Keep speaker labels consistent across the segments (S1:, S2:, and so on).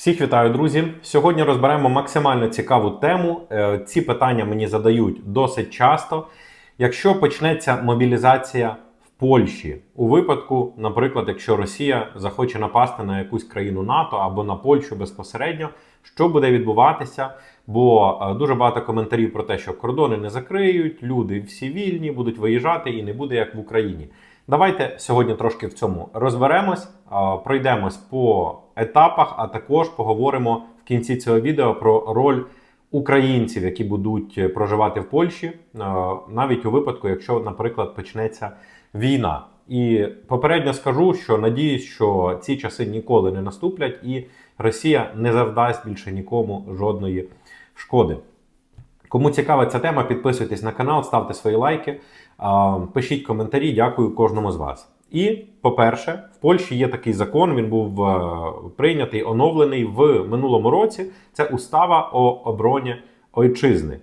S1: Всіх вітаю, друзі! Сьогодні розберемо максимально цікаву тему. Е, Ці питання мені задають досить часто. Якщо почнеться мобілізація в Польщі, у випадку, наприклад, якщо Росія захоче напасти на якусь країну НАТО або на Польщу безпосередньо, що буде відбуватися? Бо е, дуже багато коментарів про те, що кордони не закриють, люди всі вільні, будуть виїжджати і не буде як в Україні. Давайте сьогодні трошки в цьому розберемось, пройдемось по етапах, а також поговоримо в кінці цього відео про роль українців, які будуть е, проживати в Польщі, навіть у випадку, якщо, наприклад, почнеться війна. І попередньо скажу, що надіюсь, що ці часи ніколи не наступлять, і Росія не завдасть більше нікому жодної шкоди. Кому цікава ця тема, підписуйтесь на канал, ставте свої лайки, пишіть коментарі. Дякую кожному з вас. І, по-перше, в Польщі є такий закон. Він був е, прийнятий, оновлений в минулому році. Це устава о обороні ойчизни.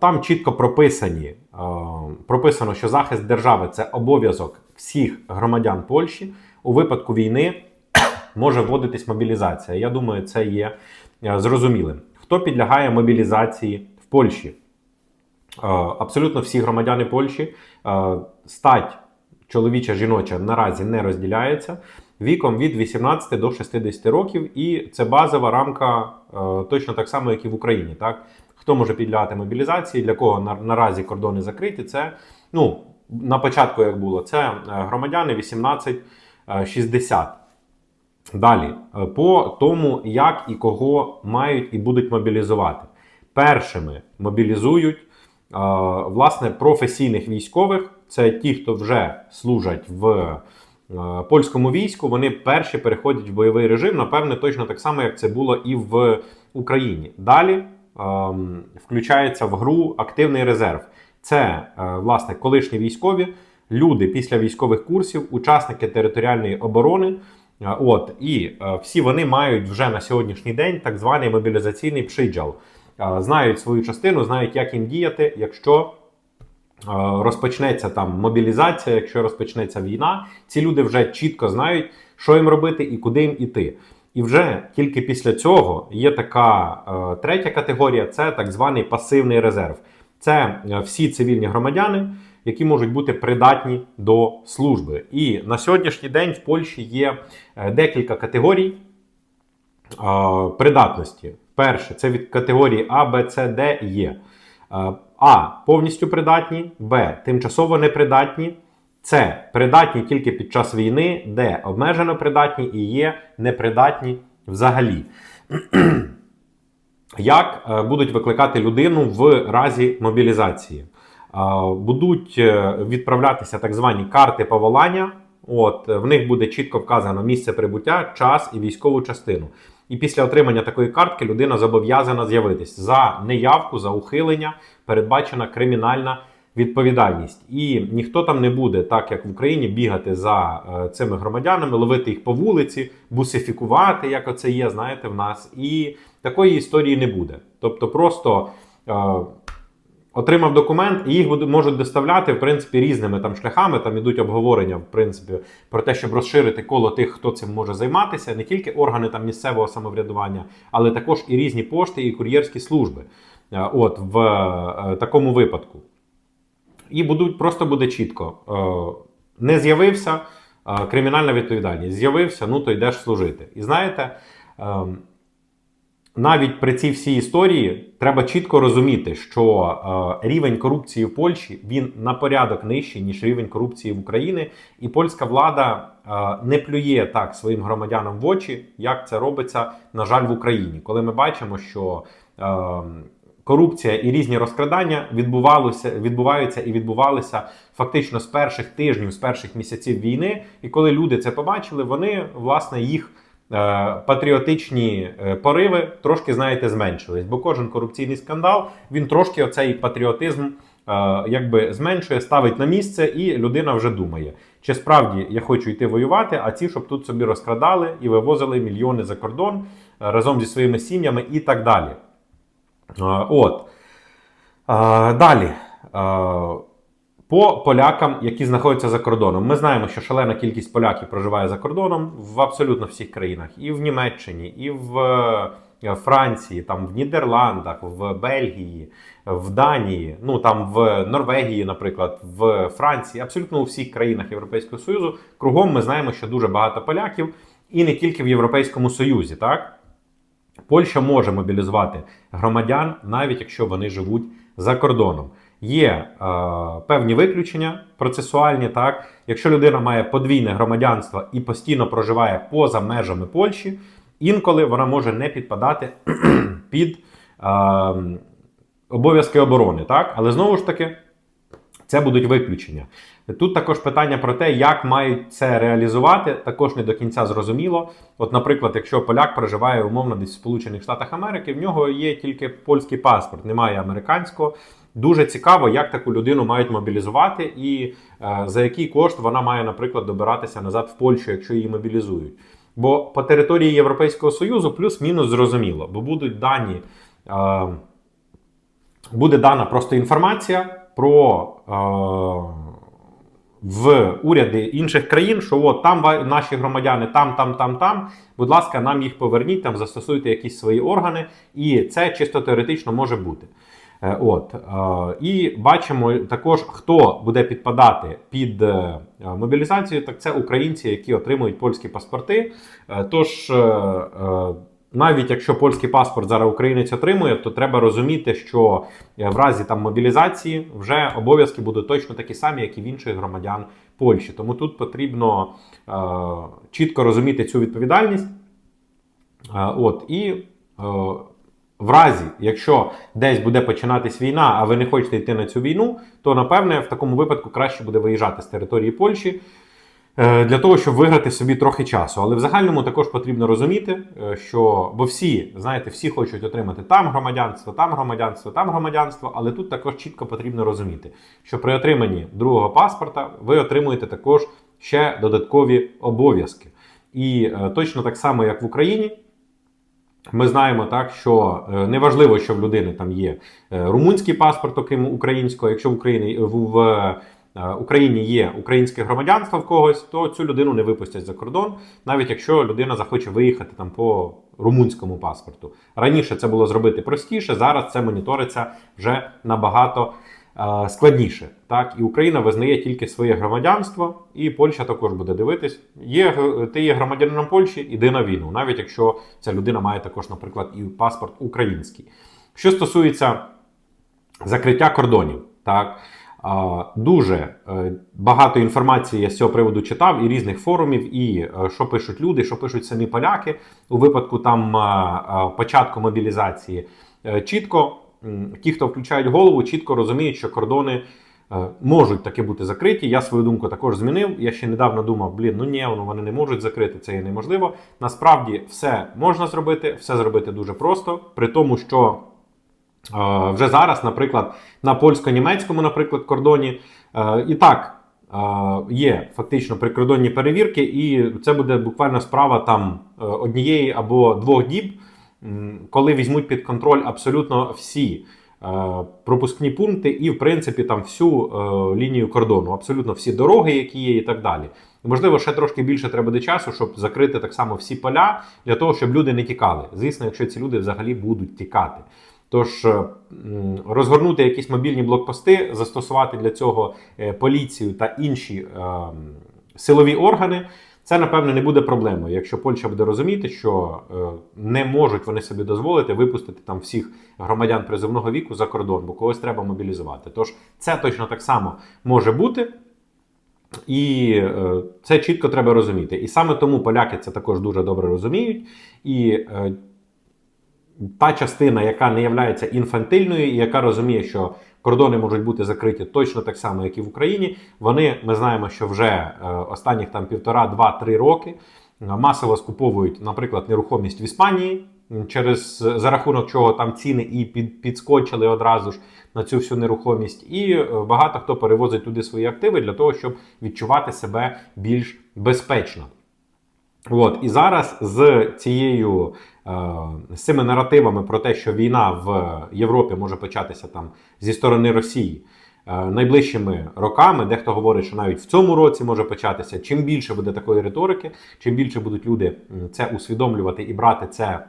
S1: Там чітко прописані, прописано, що захист держави це обов'язок всіх громадян Польщі. У випадку війни може вводитись мобілізація. Я думаю, це є е, зрозумілим. Хто підлягає мобілізації Польщі? Е, Абсолютно всі громадяни Польщі. Е, Стать чоловіча жіноча наразі не розділяється віком від 18 до 60 років, і це базова рамка е, точно так само, як і в Україні. Так? Хто може підлягати мобілізації, для кого на- наразі кордони закриті? Це ну, на початку, як було, це громадяни 18-60. Далі, по тому, як і кого мають і будуть мобілізувати. Першими мобілізують власне професійних військових. Це ті, хто вже служать в е, польському війську. Вони перші переходять в бойовий режим, напевне, точно так само, як це було і в Україні. Далі ем, включається в гру активний резерв. Це е, власне колишні військові, люди після військових курсів, учасники територіальної оборони. Е, От і е, всі вони мають вже на сьогоднішній день так званий мобілізаційний пшиджал. Знають свою частину, знають, як їм діяти, якщо е, розпочнеться там мобілізація, якщо розпочнеться війна. Ці люди вже чітко знають, що їм робити і куди їм іти. І вже тільки після цього є така е, третя категорія це так званий пасивний резерв. Це е, всі цивільні громадяни, які можуть бути придатні до служби. І на сьогоднішній день в Польщі є декілька категорій придатності. Перше, це від категорії А, Б, С, Д є. Е, А. Повністю придатні, Б. Тимчасово непридатні. С. Придатні тільки під час війни, Д. Обмежено придатні і є непридатні взагалі. Як е, будуть викликати людину в разі мобілізації? Е, Будуть відправлятися так звані карти поволання. От в них буде чітко вказано місце прибуття, час і військову частину. І після отримання такої картки людина зобов'язана з'явитись за неявку, за ухилення, передбачена кримінальна відповідальність. І ніхто там не буде, так як в Україні, бігати за е, цими громадянами, ловити їх по вулиці, бусифікувати, як оце є, знаєте, в нас. І такої історії не буде. Тобто, просто. Отримав документ, і їх можуть доставляти в принципі різними там шляхами. Там ідуть обговорення, в принципі, про те, щоб розширити коло тих, хто цим може займатися, не тільки органи там місцевого самоврядування, але також і різні пошти і кур'єрські служби. Е, От в е, такому випадку. І будуть просто буде чітко. Е, Не з'явився кримінальна відповідальність. З'явився, ну то йдеш служити. І знаєте. Навіть при цій всій історії треба чітко розуміти, що е, рівень корупції в Польщі він на порядок нижчий ніж рівень корупції в Україні, і польська влада е, не плює так своїм громадянам в очі, як це робиться, на жаль, в Україні, коли ми бачимо, що е, корупція і різні розкрадання відбувалося, відбуваються і відбувалися фактично з перших тижнів, з перших місяців війни. І коли люди це побачили, вони власне їх. Е, Патріотичні е, пориви трошки, знаєте, зменшились, бо кожен корупційний скандал він трошки оцей патріотизм е, якби зменшує, ставить на місце, і людина вже думає, чи справді я хочу йти воювати, а ці, щоб тут собі розкрадали і вивозили мільйони за кордон разом зі своїми сім'ями і так далі. От. Далі. По полякам, які знаходяться за кордоном, ми знаємо, що шалена кількість поляків проживає за кордоном в абсолютно всіх країнах, і в Німеччині, і в е, Франції, там в Нідерландах, в Бельгії, в Данії, ну там в Норвегії, наприклад, в Франції, абсолютно у всіх країнах Європейського Союзу. Кругом ми знаємо, що дуже багато поляків, і не тільки в Європейському Союзі, так. Польща може мобілізувати громадян, навіть якщо вони живуть за кордоном. Є е, певні виключення процесуальні. Так, якщо людина має подвійне громадянство і постійно проживає поза межами Польщі, інколи вона може не підпадати під е, обов'язки оборони. Так, але знову ж таки. Це будуть виключення. Тут також питання про те, як мають це реалізувати, також не до кінця зрозуміло. От, наприклад, якщо поляк проживає умовно десь в Сполучених Штатах Америки, в нього є тільки польський паспорт, немає американського. Дуже цікаво, як таку людину мають мобілізувати, і е, за який кошт вона має, наприклад, добиратися назад в Польщу, якщо її мобілізують. Бо по території Європейського Союзу плюс-мінус зрозуміло, бо будуть дані. Е, буде дана просто інформація про е, в уряди інших країн, що от там наші громадяни, там, там, там, там. Будь ласка, нам їх поверніть, там застосуйте якісь свої органи, і це чисто теоретично може бути. Е, от е, і бачимо також, хто буде підпадати під е, мобілізацію. Так це українці, які отримують польські паспорти. Тож. Навіть якщо польський паспорт зараз українець отримує, то треба розуміти, що в разі там мобілізації вже обов'язки будуть точно такі самі, як і в інших громадян Польщі. Тому тут потрібно чітко розуміти цю відповідальність. От і в разі, якщо десь буде починатись війна, а ви не хочете йти на цю війну, то напевне в такому випадку краще буде виїжджати з території Польщі. Е, для того, щоб виграти собі трохи часу. Але в загальному також потрібно розуміти, е, що бо всі, знаєте, всі хочуть отримати там громадянство, там громадянство, там громадянство, але тут також чітко потрібно розуміти, що при отриманні другого паспорта ви отримуєте також ще додаткові обов'язки. І е, точно так само, як в Україні. Ми знаємо так, що неважливо, що в людини там є румунський паспорт, окрім українського, якщо в Україні в Е, Україні є українське громадянство в когось, то цю людину не випустять за кордон, навіть якщо людина захоче виїхати там по румунському паспорту. Раніше це було зробити простіше, зараз це моніториться вже набагато е, складніше. Так, і Україна визнає тільки своє громадянство, і Польща також буде дивитись. Є ти є громадянином Польщі, іди на війну, навіть якщо ця людина має також, наприклад, і паспорт український. Що стосується закриття кордонів, так. Дуже е, багато інформації я з цього приводу читав і різних форумів, і е, що пишуть люди, що пишуть самі поляки у випадку там е, початку мобілізації. Чітко ті, хто включають голову, чітко розуміють, що кордони можуть таки бути закриті. Я свою думку також змінив. Я ще недавно думав, блін, ну ні, вони не можуть закрити, це є неможливо. Насправді все можна зробити, все зробити дуже просто, при тому, що. Вже зараз, наприклад, на польсько-німецькому, наприклад, кордоні е, і так є фактично прикордонні перевірки, і це буде буквально справа там е, однієї або двох діб, коли візьмуть під контроль абсолютно всі е, пропускні пункти, і, в принципі, там всю лінію кордону, абсолютно всі дороги, які є, і так далі. Можливо, ще трошки більше треба буде часу, щоб закрити так само всі поля для того, щоб люди не тікали. Звісно, якщо ці люди взагалі будуть тікати. Тож е, розгорнути якісь мобільні блокпости, застосувати для цього е, поліцію та інші е, силові органи. Це, напевно, не буде проблемою, якщо Польща буде розуміти, що не можуть вони собі дозволити випустити там всіх громадян призовного віку за кордон, бо когось треба мобілізувати. Тож це точно так само може бути. І це чітко треба розуміти. І саме тому поляки це також дуже добре розуміють. І та частина, яка не є інфантильною, і яка розуміє, що кордони можуть бути закриті точно так само, як і в Україні. Вони ми знаємо, що вже е, останніх там півтора, два-три роки е, масово скуповують, наприклад, нерухомість в Іспанії. Через за рахунок чого там ціни і під, підскочили одразу ж на цю всю нерухомість, і е, багато хто перевозить туди свої активи для того, щоб відчувати себе більш безпечно. От і зараз з цією е, з цими наративами про те, що війна в Європі може початися там зі сторони Росії. е, найближчими роками. Дехто говорить, що навіть в цьому році може початися. Чим більше буде такої риторики, чим більше будуть люди це усвідомлювати і брати це.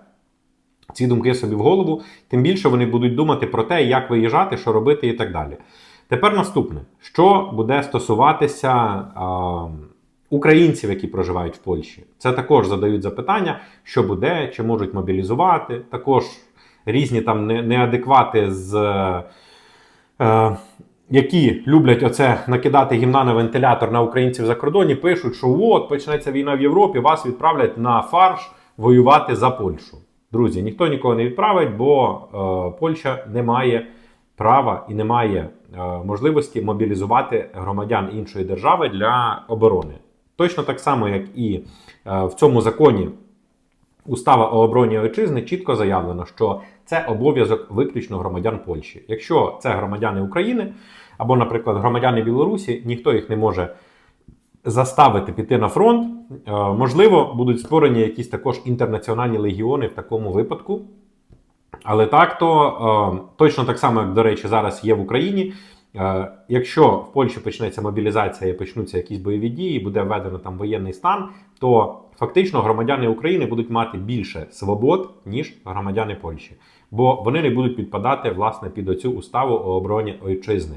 S1: Ці думки собі в голову, тим більше вони будуть думати про те, як виїжджати, що робити і так далі. Тепер наступне, що буде стосуватися а, українців, які проживають в Польщі. Це також задають запитання, що буде, чи можуть мобілізувати. Також різні там неадеквати з. Е, які люблять оце накидати гімна на вентилятор на українців за кордоні, пишуть, що от почнеться війна в Європі, вас відправлять на фарш воювати за Польщу. Друзі, ніхто нікого не відправить, бо е, Польща не має права і не має е, можливості мобілізувати громадян іншої держави для оборони. Точно так само, як і е, в цьому законі Устава о обороні вітчизни чітко заявлено, що це обов'язок виключно громадян Польщі. Якщо це громадяни України або, наприклад, громадяни Білорусі, ніхто їх не може заставити піти на фронт. Е, Можливо, будуть створені якісь також інтернаціональні легіони в такому випадку. Але так то е, точно так само, як, до речі, зараз є в Україні. Е, Якщо в Польщі почнеться мобілізація і почнуться якісь бойові дії, буде введено там воєнний стан, то фактично громадяни України будуть мати більше свобод, ніж громадяни Польщі, бо вони не будуть підпадати власне під оцю уставу о обороні вітчизни.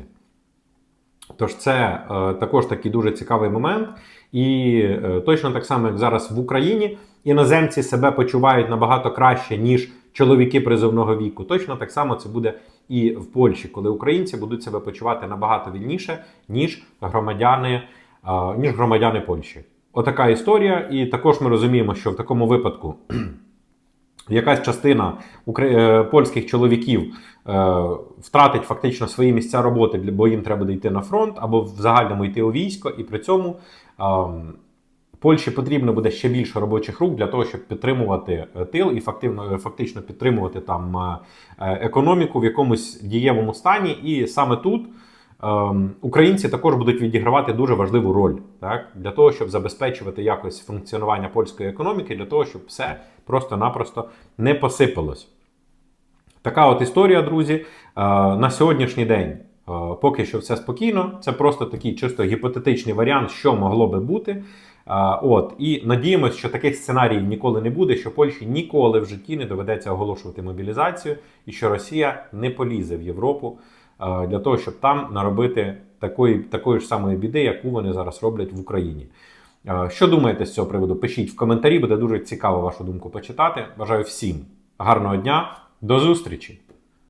S1: Тож це е, також такий дуже цікавий момент, і е, точно так само, як зараз в Україні, іноземці себе почувають набагато краще, ніж чоловіки призовного віку. Точно так само це буде і в Польщі, коли українці будуть себе почувати набагато вільніше, ніж громадяни, ніж громадяни Польщі. Отака історія, і також ми розуміємо, що в такому випадку якась частина е, польських чоловіків е, втратить фактично свої місця роботи, бо їм треба буде йти на фронт або в загальному йти у військо, і при цьому Польщі потрібно буде ще більше робочих рук для того, щоб підтримувати е, тил і фактивно, фактично підтримувати там е, е, економіку в якомусь дієвому стані. І саме тут ем, українці також будуть відігравати дуже важливу роль так, для того, щоб забезпечувати якось функціонування польської економіки, для того, щоб все просто-напросто не посипалось. Така от історія, друзі. Е, На сьогоднішній день е, поки що все спокійно. Це просто такий чисто гіпотетичний варіант, що могло би бути. Е, От і надіємося, що таких сценаріїв ніколи не буде, що Польщі ніколи в житті не доведеться оголошувати мобілізацію, і що Росія не полізе в Європу е, для того, щоб там наробити такої, такої ж самої біди, яку вони зараз роблять в Україні. Е, Що думаєте з цього приводу? Пишіть в коментарі, буде дуже цікаво вашу думку почитати. Бажаю всім гарного дня, до зустрічі!